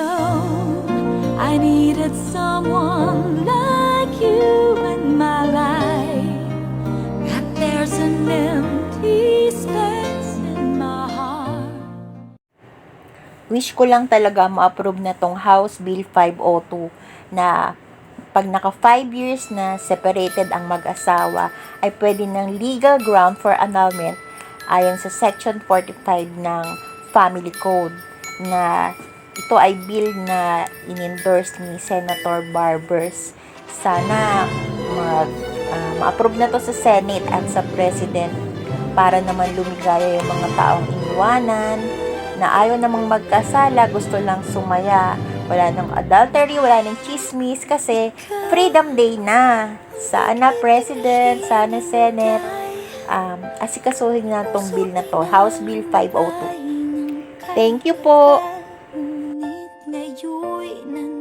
know I needed someone like you in my life. That there's an empty space in my heart. Wish ko lang talaga ma-approve na tong House Bill 502 na pag naka 5 years na separated ang mag-asawa ay pwede ng legal ground for annulment ayon sa Section 45 ng Family Code na ito ay bill na in-endorse ni Senator Barbers. Sana mag, ah, ma-approve na to sa Senate at sa President para naman lumigaya yung mga taong iniwanan na ayaw namang magkasala, gusto lang sumaya. Wala nang adultery, wala nang chismis kasi Freedom Day na. Sana President, sana Senate, um, asikasuhin na tong bill na to, House Bill 502. Thank you po. chuỗi nâng